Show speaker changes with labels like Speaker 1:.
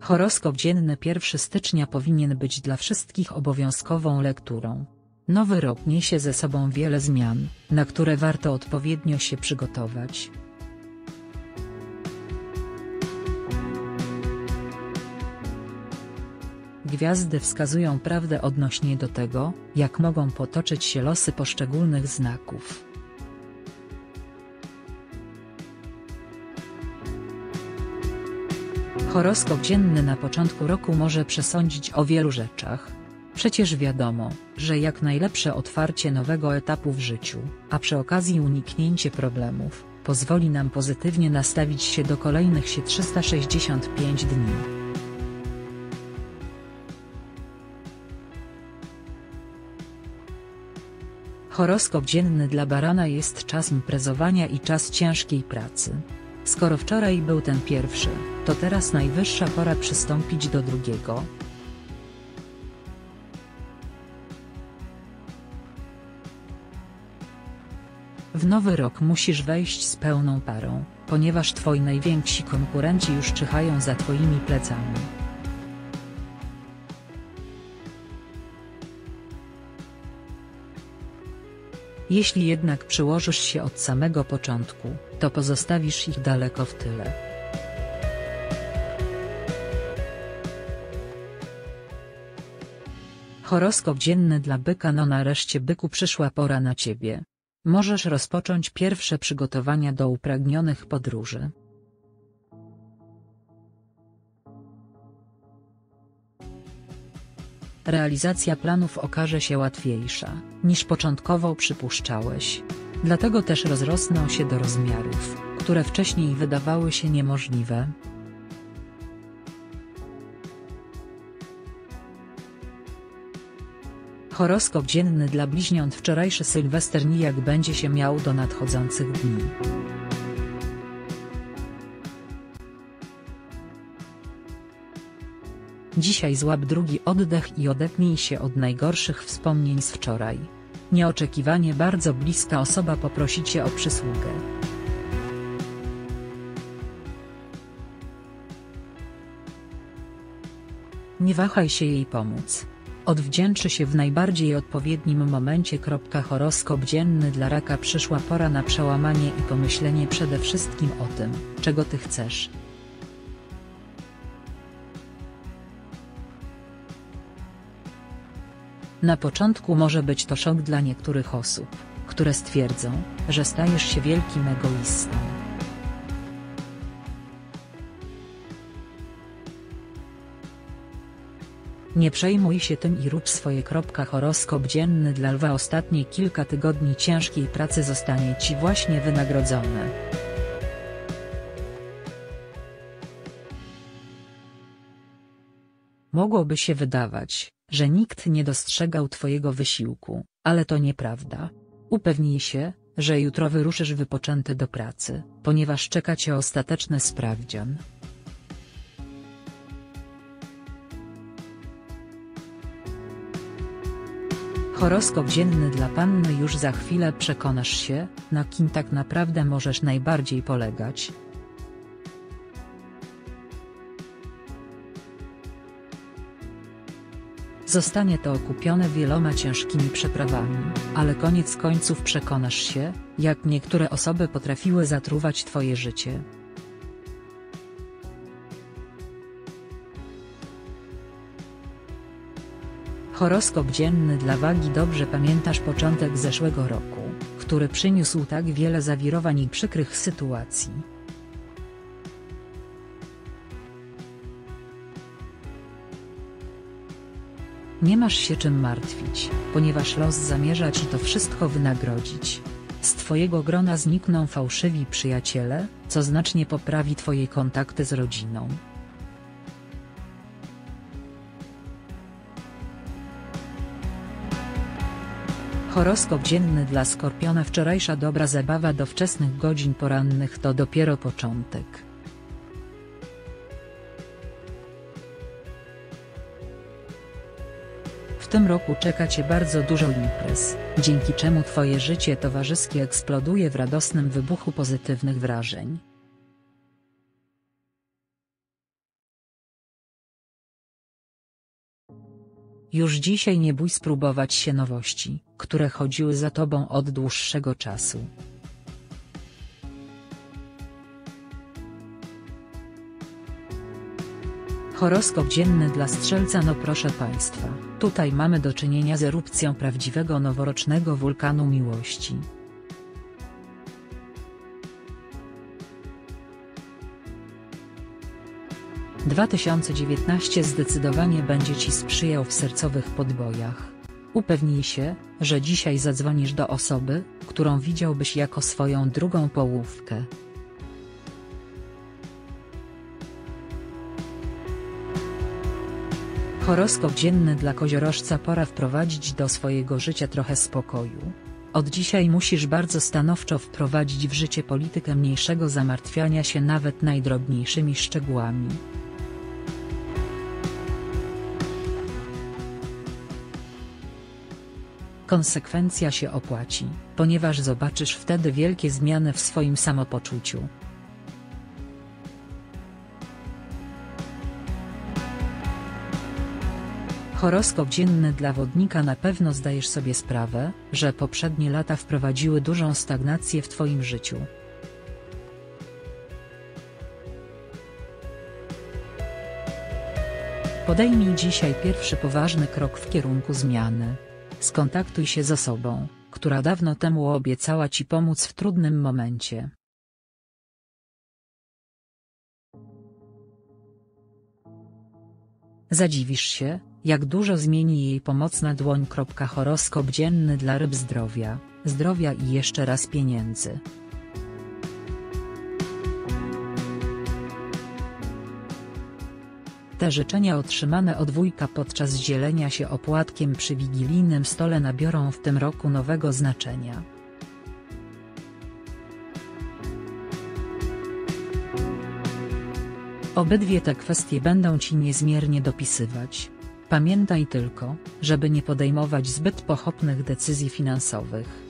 Speaker 1: Horoskop dzienny 1 stycznia powinien być dla wszystkich obowiązkową lekturą. Nowy rok niesie ze sobą wiele zmian, na które warto odpowiednio się przygotować. Gwiazdy wskazują prawdę odnośnie do tego, jak mogą potoczyć się losy poszczególnych znaków. Horoskop dzienny na początku roku może przesądzić o wielu rzeczach. Przecież wiadomo, że jak najlepsze otwarcie nowego etapu w życiu, a przy okazji uniknięcie problemów, pozwoli nam pozytywnie nastawić się do kolejnych się 365 dni. Horoskop dzienny dla barana jest czas imprezowania i czas ciężkiej pracy. Skoro wczoraj był ten pierwszy, to teraz najwyższa pora przystąpić do drugiego. W nowy rok musisz wejść z pełną parą, ponieważ twoi najwięksi konkurenci już czyhają za twoimi plecami. Jeśli jednak przyłożysz się od samego początku, to pozostawisz ich daleko w tyle. Horoskop dzienny dla byka No nareszcie byku przyszła pora na ciebie. Możesz rozpocząć pierwsze przygotowania do upragnionych podróży. Realizacja planów okaże się łatwiejsza, niż początkowo przypuszczałeś. Dlatego też rozrosną się do rozmiarów, które wcześniej wydawały się niemożliwe. Horoskop dzienny dla bliźniąt wczorajszy Sylwester nijak będzie się miał do nadchodzących dni. Dzisiaj złap drugi oddech i odepnij się od najgorszych wspomnień z wczoraj. Nieoczekiwanie bardzo bliska osoba poprosi cię o przysługę. Nie wahaj się jej pomóc. Odwdzięczy się w najbardziej odpowiednim momencie. Horoskop dzienny dla raka przyszła pora na przełamanie i pomyślenie przede wszystkim o tym, czego ty chcesz. Na początku może być to szok dla niektórych osób, które stwierdzą, że stajesz się wielkim egoistą. Nie przejmuj się tym i rób swoje. Horoskop dzienny dla lwa ostatnie kilka tygodni ciężkiej pracy zostanie Ci właśnie wynagrodzone. Mogłoby się wydawać, że nikt nie dostrzegał Twojego wysiłku, ale to nieprawda. Upewnij się, że jutro wyruszysz wypoczęty do pracy, ponieważ czeka Cię ostateczny sprawdzian. Horoskop dzienny dla Panny już za chwilę przekonasz się, na kim tak naprawdę możesz najbardziej polegać, Zostanie to okupione wieloma ciężkimi przeprawami, ale koniec końców przekonasz się, jak niektóre osoby potrafiły zatruwać twoje życie. Horoskop dzienny dla wagi dobrze pamiętasz początek zeszłego roku, który przyniósł tak wiele zawirowań i przykrych sytuacji. Nie masz się czym martwić, ponieważ los zamierza ci to wszystko wynagrodzić. Z twojego grona znikną fałszywi przyjaciele, co znacznie poprawi twoje kontakty z rodziną. Horoskop dzienny dla Skorpiona Wczorajsza dobra zabawa do wczesnych godzin porannych to dopiero początek. W tym roku czeka Cię bardzo dużo imprez, dzięki czemu Twoje życie towarzyskie eksploduje w radosnym wybuchu pozytywnych wrażeń. Już dzisiaj nie bój spróbować się nowości, które chodziły za Tobą od dłuższego czasu. Horoskop dzienny dla Strzelca No proszę Państwa, tutaj mamy do czynienia z erupcją prawdziwego noworocznego wulkanu miłości. Dwa tysiące dziewiętnaście zdecydowanie będzie Ci sprzyjał w sercowych podbojach. Upewnij się, że dzisiaj zadzwonisz do osoby, którą widziałbyś jako swoją drugą połówkę. Horoskop dzienny dla koziorożca pora wprowadzić do swojego życia trochę spokoju. Od dzisiaj musisz bardzo stanowczo wprowadzić w życie politykę mniejszego zamartwiania się nawet najdrobniejszymi szczegółami. Konsekwencja się opłaci, ponieważ zobaczysz wtedy wielkie zmiany w swoim samopoczuciu. Horoskop dzienny dla wodnika na pewno zdajesz sobie sprawę, że poprzednie lata wprowadziły dużą stagnację w Twoim życiu. Podejmij dzisiaj pierwszy poważny krok w kierunku zmiany. Skontaktuj się z osobą, która dawno temu obiecała Ci pomóc w trudnym momencie. Zadziwisz się, jak dużo zmieni jej pomocna dłoń. Horoskop dzienny dla ryb zdrowia, zdrowia i jeszcze raz pieniędzy. Te życzenia otrzymane od wujka podczas dzielenia się opłatkiem przy wigilijnym stole nabiorą w tym roku nowego znaczenia. Obydwie te kwestie będą Ci niezmiernie dopisywać. Pamiętaj tylko, żeby nie podejmować zbyt pochopnych decyzji finansowych.